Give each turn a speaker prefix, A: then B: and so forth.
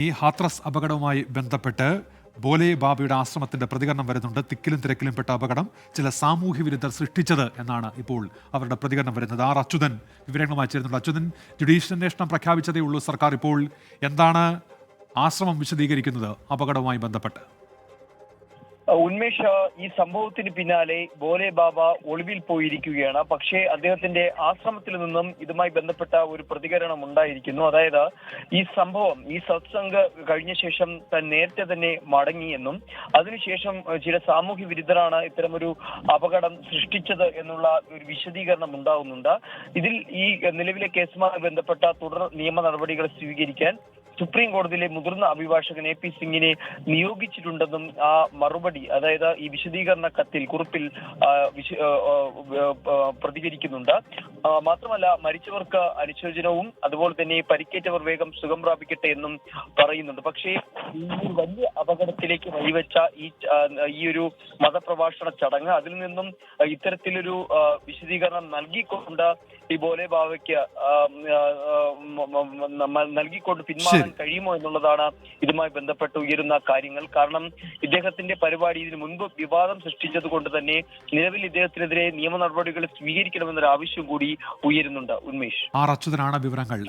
A: ഈ ഹാത്രസ് അപകടവുമായി ബന്ധപ്പെട്ട് ബോലെ ബാബയുടെ ആശ്രമത്തിന്റെ പ്രതികരണം വരുന്നുണ്ട്. തിക്കിലും തിരക്കിലും പെട്ട അപകടം ചില സാമൂഹ്യ വിരുദ്ധർ സൃഷ്ടിച്ചത് എന്നാണ് ഇപ്പോൾ അവരുടെ പ്രതികരണം വരുന്നത്. ആർ അച്യുതൻ വിവരങ്ങളുമായി ചേരുന്നുണ്ട്. അച്യുതൻ ജുഡീഷ്യൽ അന്വേഷണം പ്രഖ്യാപിച്ചതേ ഉള്ളൂ സർക്കാർ ഇപ്പോൾ. എന്താണ് ആശ്രമം വിശദീകരിക്കുന്നത്? അപകടവുമായി ബന്ധപ്പെട്ട്.
B: ഉന്മേഷ് ഈ സംഭവത്തിന് പിന്നാലെ ബോലെ ബാബ ഒളിവിൽ പോയിരിക്കുകയാണ്. പക്ഷേ അദ്ദേഹത്തിന്റെ ആശ്രമത്തിൽ നിന്നും ഇതുമായി ബന്ധപ്പെട്ട ഒരു പ്രതികരണം ഉണ്ടായിരിക്കുന്നു. അതായത് ഈ സംഭവം ഈ സത്സംഗ് കഴിഞ്ഞ ശേഷം താൻ നേരത്തെ തന്നെ മടങ്ങിയെന്നും അതിനുശേഷം ചില സാമൂഹ്യ വിരുദ്ധരാണ് ഇത്തരമൊരു അപകടം സൃഷ്ടിച്ചത് എന്നുള്ള ഒരു വിശദീകരണം ഉണ്ടാവുന്നുണ്ട്. ഇതിൽ ഈ നിലവിലെ കേസുമായി ബന്ധപ്പെട്ട തുടർ നിയമ നടപടികൾ സ്വീകരിക്കാൻ സുപ്രീം കോടതിയിലെ മുതിർന്ന അഭിഭാഷകൻ എ പി സിംഗിനെ നിയോഗിച്ചിട്ടുണ്ടെന്നും ആ മറുപടി അതായത് ഈ വിശദീകരണ കത്തിൽ കുറിപ്പിൽ പ്രതികരിക്കുന്നുണ്ട് മാത്രമല്ല മരിച്ചവർക്ക് അനുശോചനവും അതുപോലെ തന്നെ പരിക്കേറ്റവർ വേഗം സുഖം പ്രാപിക്കട്ടെ എന്നും പറയുന്നുണ്ട് പക്ഷേ ഈ വലിയ അപകടത്തിലേക്ക് വഴിവെച്ച ഈ ഈ ഒരു മതപ്രഭാഷണ ചടങ്ങ് അതിൽ നിന്നും ഇത്തരത്തിലൊരു വിശദീകരണം നൽകിക്കൊണ്ട് ഈ ബോലെ ബാവയ്ക്ക് നൽകിക്കൊണ്ട് പിന്മാറാൻ കഴിയുമോ എന്നുള്ളതാണ് ഇതുമായി ബന്ധപ്പെട്ട് ഉയരുന്ന കാര്യങ്ങൾ. കാരണം ഇദ്ദേഹത്തിന്റെ പരിപാടി ഇതിനു മുൻപ് വിവാദം സൃഷ്ടിച്ചത് കൊണ്ട് തന്നെ നിലവിൽ ഇദ്ദേഹത്തിനെതിരെ നിയമ നടപടികൾ സ്വീകരിക്കണമെന്നൊരു ആവശ്യം കൂടി ഉയരുന്നുണ്ട്. ഉന്മേഷ്.
A: ആർ അച്യുതനാണ് വിവരങ്ങൾ